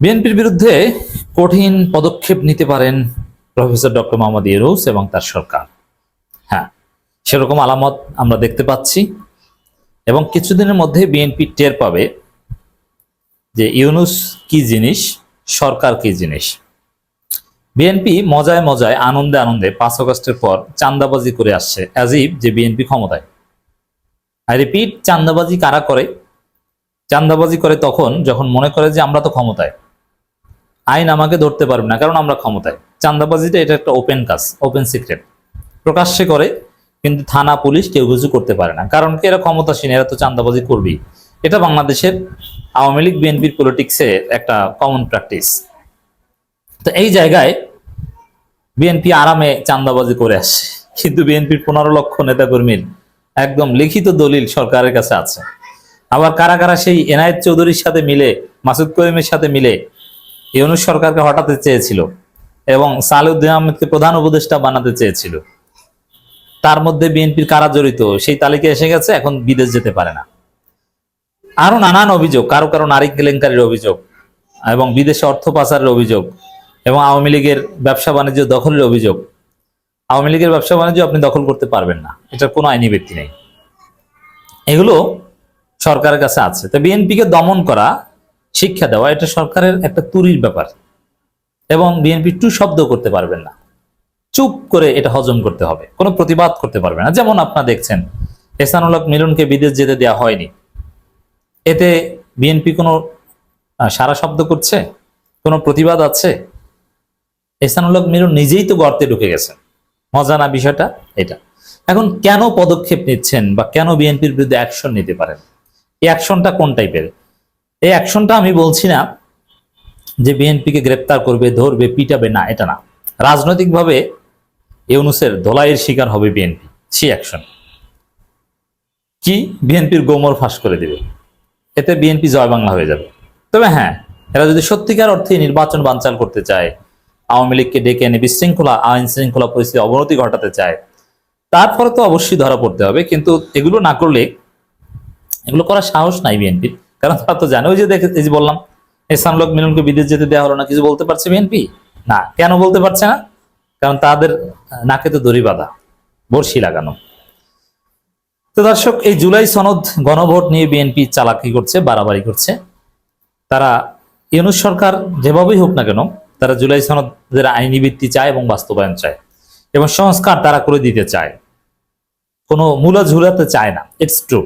বিএনপির বিরুদ্ধে কঠিন পদক্ষেপ নিতে পারেন প্রফেসর ডক্টর মোহাম্মদ ইউনুস এবং তার সরকার। হ্যাঁ সেরকম আলামত আমরা দেখতে পাচ্ছি এবং কিছুদিনের মধ্যে বিএনপি টের পাবে যে ইউনুস কি জিনিস, সরকার কি জিনিস। বিএনপি মজায় মজায় আনন্দে আনন্দে পাঁচ অগস্টের পর চান্দাবাজি করে আসছে অ্যাজিব যে বিএনপি ক্ষমতায়। আই রিপিট চান্দাবাজি কারা করে? চান্দাবাজি করে তখন যখন মনে করে যে আমরা তো ক্ষমতায়। আইন আমাকে ধরতে পারবে না, কারণ আমরা ক্ষমতায়। চান্দাবাজিটা এটা একটা ওপেন কাজ ওপেন সিক্রেট প্রকাশ্যে করে, কিন্তু থানা, পুলিশ কেউ কিছু করতে পারে না। কারণ কি, এরা ক্ষমতাসীন, এরা তো চান্দাবাজি করবেই। এটা বাংলাদেশের আওয়ামী লীগ, বিএনপির পলিটিক্সে একটা কমন প্র্যাকটিস তো এই জায়গায় বিএনপি আরামে চান্দাবাজি করে আসে কিন্তু বিএনপির পনেরো লক্ষ নেতাকর্মীর একদম লিখিত দলিল সরকারের কাছে আছে। আবার কারা কারা সেই এনায়েত চৌধুরীর সাথে মিলে, মাসুদ করিমের সাথে মিলে ইউনুস সরকারকে হটাতে চেয়েছিল এবং সালেউদ্দিন আহমেদকে প্রধান উপদেষ্টা বানাতে চেয়েছিল। তার মধ্যে বিএনপির কারা জড়িত, সেই তালিকা এসে গেছে, এখন বিদেশ যেতে পারে না। আরও নানান অভিযোগ, কারও কারও নারী কেলেঙ্কারির অভিযোগ এবং বিদেশে অর্থ পাচারের অভিযোগ এবং আওয়ামী লীগের ব্যবসা বাণিজ্য দখলের অভিযোগ। আওয়ামী লীগের ব্যবসা বাণিজ্য আপনি দখল করতে পারবেন না, এটার কোনো আইনি ব্যক্তি নেই। এগুলো সরকারের কাছে আছে। তো বিএনপিকে দমন করা শিক্ষা দেওয়া, এটা সরকারের একটা তুরির ব্যাপার। এবং বিএনপি টু শব্দ করতে পারবেন না। চুপ করে এটা হজম করতে হবে। কোনো প্রতিবাদ করতে পারবে না। যেমন আপনারা দেখছেন এসানুলক মিলনকে বিদেশ যেতে দেওয়া হয়নি। এতে বিএনপি কোনো সারা শব্দ করছে? কোনো প্রতিবাদ আছে? এসানুলক মিলন নিজেই তো গর্তে ঢুকে গেছেন। মজা না বিষয়টা এটা। এখন কেন পদক্ষেপ নিচ্ছেন বা কেন বিএনপির বিরুদ্ধে অ্যাকশন নিতে পারেন? এই অ্যাকশনটা কোন টাইপের এই অ্যাকশনটা আমি বলছি না যে বিএনপিকে গ্রেপ্তার করবে, ধরবে, পিটাবে, না, এটা না। রাজনৈতিকভাবে ইউনুসের দোলাইয়ের শিকার হবে বিএনপি, সেই অ্যাকশন কি বিএনপির গোমর ফাঁস করে দিবে? এতে বিএনপি জয় বাংলা হয়ে যাবে। তবে হ্যাঁ এরা যদি সত্যিকার অর্থে নির্বাচন বানচাল করতে চায়, আওয়ামী লীগকে ডেকে এনে বিশৃঙ্খলা, আইন শৃঙ্খলা পরিস্থিতি অবনতি ঘটাতে চায়, তারপরে তো অবশ্যই ধরা পড়তে হবে। কিন্তু এগুলো না করলে, এগুলো করার সাহস নাই বিএনপির। কারণ তারা তো জানে, ওই যে দেখে এই যে বললাম এসানলোক মিলনকে বিদেশ যেতে দেওয়া হলো না, কিছু বলতে পারছে বিএনপি না, কেন বলতে পারছে না? কারণ তাদের নাকে তো দড়ি বাঁধা বর্ষি লাগানো। তো দর্শক, এই জুলাই সনদ গণভোট নিয়ে বিএনপি চালাকি করছে, বাড়াবাড়ি করছে। তারা ইউনুস সরকার যেভাবেই হোক না কেন, তারা জুলাই সনদের আইনি ভিত্তি চায় এবং বাস্তবায়ন চায়। এবং সংস্কার তারা করে দিতে চায়। কোনো মূলা ঝুলাতে চায় না। ইটস ট্রু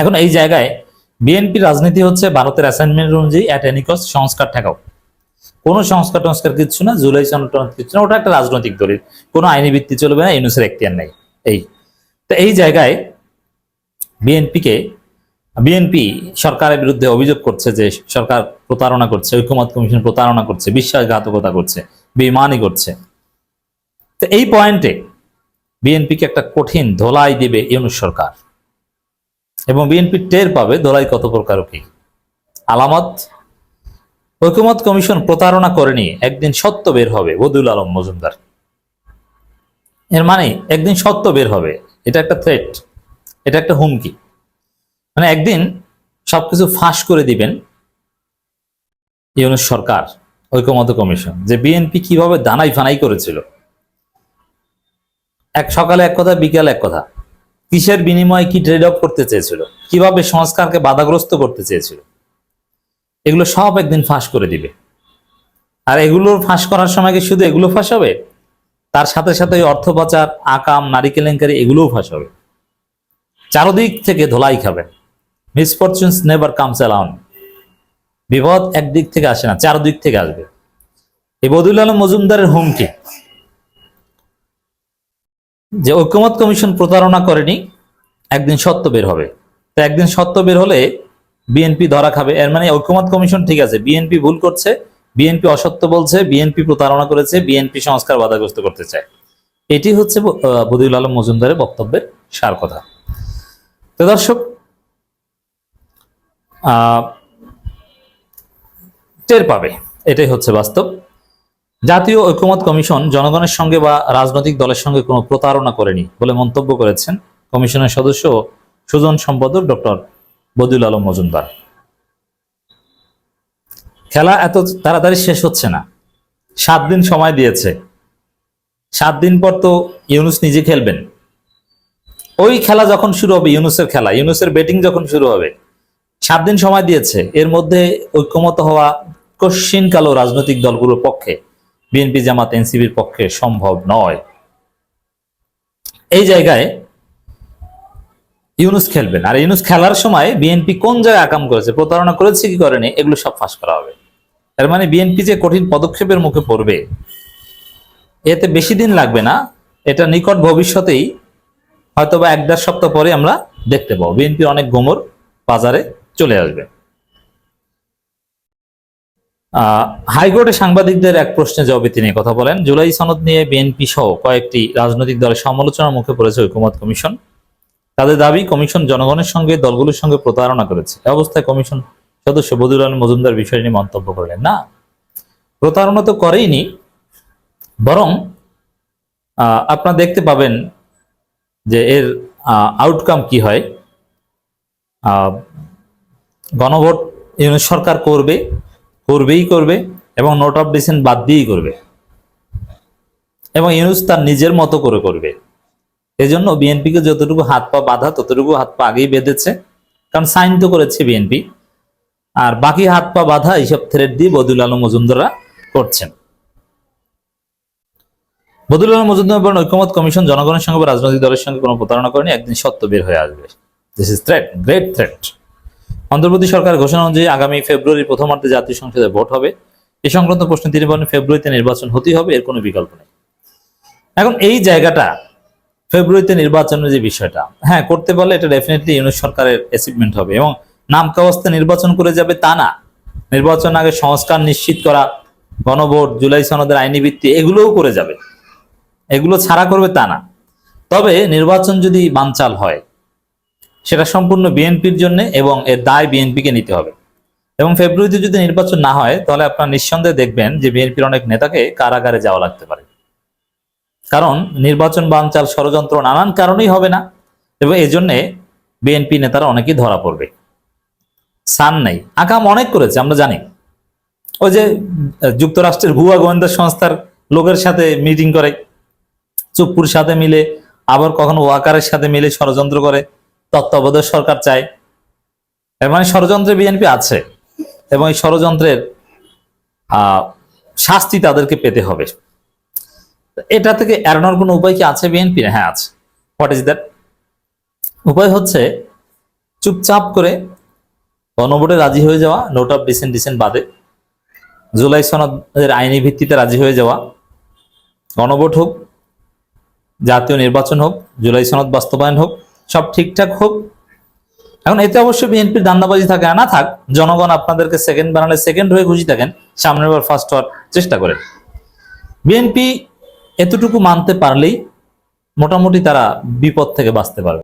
এখন এই জায়গায় বিএনপি রাজনীতি হচ্ছে ভারতের অ্যাসাইনমেন্ট অনুযায়ী অ্যাট এনি কস্ট সংস্কার ঠেকাও। কোনো সংস্কার টংস্কার কিচ্ছু না, জুলাই সনদ কিচ্ছু না, ওটা একটা রাজনৈতিক দলিল। কোনো আইনি ভিত্তি চলবে না, ইউনুসের এখতিয়ার নেই। এই। তো এই জায়গায় বিএনপিকে, বিএনপি সরকারের বিরুদ্ধে অভিযোগ করছে যে সরকার প্রতারণা করছে, ঐক্যমত কমিশন প্রতারণা করছে, বিশ্বাসঘাতকতা করছে বেমানি করছে। তো এই পয়েন্টে বিএনপিকে একটা কঠিন ধোলাই দিবে ইউনুস সরকার। এবং বিএনপি টের পাবে ধোলাই কত প্রকার কি। আলামত ঐক্যমত কমিশন প্রতারণা করেনি, একদিন সত্য বের হবে, বদুল আলম মজুমদার। এর মানে একদিন সত্য বের হবে, এটা একটা থ্রেট এটা একটা হুমকি। মানে একদিন সবকিছু ফাঁস করে দিবেন ইউনুস সরকার ঐক্যমত কমিশন, যে বিএনপি কীভাবে দানাই ফানাই করেছিল। এক সকালে এক কথা, বিকালে এক কথা। কিসের বিনিময়ে কি ট্রেড অফ করতে চেয়েছিল? কীভাবে সংস্কারকে বাধাগ্রস্ত করতে চেয়েছিল? এগুলো সব একদিন ফাঁস করে দিবে। আর এগুলোর ফাঁস করার সময় কি শুধু এগুলো ফাঁস হবে? তার সাথে সাথে অর্থ পাচার, আকাম, নারী কেলেঙ্কারি, এগুলোও ফাঁস হবে। চারদিক থেকে ধোলাই খাবেন মিসফরচুনস নেভার কামস অ্যালাউন বিপদ একদিক থেকে আসে না, চারদিক থেকে আসবে। এই বদুল আলম মজুমদারের হুমকি। যে ঐক্যমত কমিশন প্রতারণা করেনি, একদিন সত্য বের হবে। তো একদিন সত্য বের হলে বিএনপি ধরা খাবে। এর মানে ঐক্যমত কমিশন ঠিক আছে বিএনপি ভুল করছে বিএনপি অসত্য বলছে বিএনপি প্রতারণা করেছে বিএনপি সংস্কার বাধাগ্রস্ত করতে চায়। এটি হচ্ছে বদিউল আলম মজুমদারের বক্তব্যের সার কথা। তো দর্শক টের পাবে। এটাই হচ্ছে বাস্তব। জাতীয় ঐক্যমত কমিশন জনগণের সঙ্গে বা রাজনৈতিক দলের সঙ্গে কোনো প্রতারণা করেনি বলে মন্তব্য করেছেন কমিশনের সদস্য সুজন সম্পাদক ডক্টর বদিউল আলম মজুমদার। খেলা এত তাড়াতাড়ি শেষ হচ্ছে না। সাত দিন সময় দিয়েছে। সাত দিন পর তো ইউনুস নিজে খেলবেন। ওই খেলা যখন শুরু হবে, ইউনুসের খেলা, ইউনুসের ব্যাটিং যখন শুরু হবে, সাত দিন সময় দিয়েছে। এর মধ্যে ঐক্যমত হওয়া কশিন কালো রাজনৈতিক দলগুলোর পক্ষে বিএনপি জামাত এনসিবির পক্ষে সম্ভব নয়। এই জায়গায় ইউনুস খেলবেন। আর ইউনুস খেলার সময় বিএনপি কোন জায়গায় আকাম করেছে, প্রতারণা করেছে, কি করেনি, এগুলো সব ফাঁস করা হবে। এর মানে বিএনপি যে কঠিন পদক্ষেপের মুখে পড়বে, এতে বেশি দিন লাগবে না। এটা নিকট ভবিষ্যতেই হয়তোবা এক দেড় সপ্তাহ পরে আমরা দেখতে পাবো। বিএনপির অনেক গোমর বাজারে চলে আসবে। হাইকোর্টে সাংবাদিকদের এক প্রশ্নে জবাবে তিনি কথা বলেন, জুলাই সনদ নিয়ে বিএনপি সহ কয়েকটি রাজনৈতিক দলের সমালোচনার মুখে পড়েছে ঐকমত কমিশন। তাদের দাবি, কমিশন জনগণের সঙ্গে, দলগুলোর সঙ্গে প্রতারণা করেছে। অবস্থায় কমিশন সদস্য বদিউল আলম মজুমদার বিষয় নিয়ে মন্তব্য করলেন, না? প্রতারণা তো করেইনি, বরং আপনারা দেখতে পাবেন যে এর আউটকাম কি হয়। গণভোট সরকার করবে করবেই করবে এবং নোট অফ ডিসেন্ট বাদ দিয়েই করবে। এবং ইউনুস তার নিজের মতো করে করবে। এজন্য বিএনপিকে যতটুকু হাত পা বাঁধা, ততটুকু হাত পা আগেই বেঁধেছে। কারণ সাইন তো করেছে বিএনপি আর বাকি হাত পা বাঁধা এইসব থ্রেড দিয়ে বদুল আলম মজুমদাররা করছেন। বদুল আলম মজুমদার বলেন, ঐক্যমত কমিশন জনগণের সঙ্গে রাজনৈতিক দলের সঙ্গে কোনো প্রতারণা করেনি, একদিন সত্য বের হয়ে আসবে। This is threat great threat অন্তর্বর্তী সরকার ঘোষণা অনুযায়ী আগামী ফেব্রুয়ারি প্রথমার্ধে জাতীয় সংসদে ভোট হবে। এ সংক্রান্ত প্রশ্নে তিনি বলেন, ফেব্রুয়ারিতে নির্বাচন হতেই হবে, এর কোনো বিকল্প নেই। এখন এই জায়গাটা, ফেব্রুয়ারিতে নির্বাচনের যে বিষয়টা হ্যাঁ করতে পারলে এটা ডেফিনেটলি ইউনিট সরকারের অ্যাচিভমেন্ট হবে এবং নামকা অবস্থায় নির্বাচন করে যাবে তা না। নির্বাচন আগে সংস্কার নিশ্চিত করা, গণভোট, জুলাই সনদের আইনি ভিত্তি, এগুলোও করে যাবে। এগুলো ছাড়া করবে তা না। তবে নির্বাচন যদি বানচাল হয় সেটা সম্পূর্ণ বিএনপির জন্য এবং এর দায় বিএনপিকে নিতে হবে। এবং ফেব্রুয়ারিতে যদি নির্বাচন না হয়, তাহলে আপনার নিঃসন্দেহে দেখবেন যে বিএনপির অনেক নেতাকে কারাগারে যাওয়া লাগতে পারে। কারণ নির্বাচন বানচাল ষড়যন্ত্র নানান কারণেই হবে না, এবং এই জন্যে বিএনপি নেতারা অনেকেই ধরা পড়বে। সান নেই আকাম অনেক করেছে, আমরা জানি। ওই যে যুক্তরাষ্ট্রের ভুয়া গোয়েন্দা সংস্থার লোকের সাথে মিটিং করে, চুপ্পুর সাথে মিলে, আবার কখনো ওয়াকারের সাথে মিলে ষড়যন্ত্র করে তত্ত্বাবধায়ক সরকার চায়। এর মানে ষড়যন্ত্রে বিএনপি আছে এবং এই ষড়যন্ত্রের শাস্তি তাদেরকে পেতে হবে। এটা থেকে এড়ানোর কোনো উপায় কি আছে বিএনপি? হ্যাঁ আছে। হোয়াট ইজ দ্যাট উপায় হচ্ছে চুপচাপ করে গণভোটে রাজি হয়ে যাওয়া নোট অফ ডিসেন্ট ডিসেন্ট বাদে জুলাই সনদের আইনি ভিত্তিতে রাজি হয়ে যাওয়া, গণভোট হোক, জাতীয় নির্বাচন হোক, জুলাই সনদ বাস্তবায়ন হোক সব ঠিকঠাক হোক। এখন এতে অবশ্যই বিএনপির দান্দাবাজি থাকে। না থাক, জনগণ আপনাদেরকে সেকেন্ড বানালে সেকেন্ড হয়ে খুশি থাকেন, সামনের বার ফার্স্ট হওয়ার চেষ্টা করেন। বিএনপি এতটুকু মানতে পারলেই মোটামুটি তারা বিপদ থেকে বাঁচতে পারবে।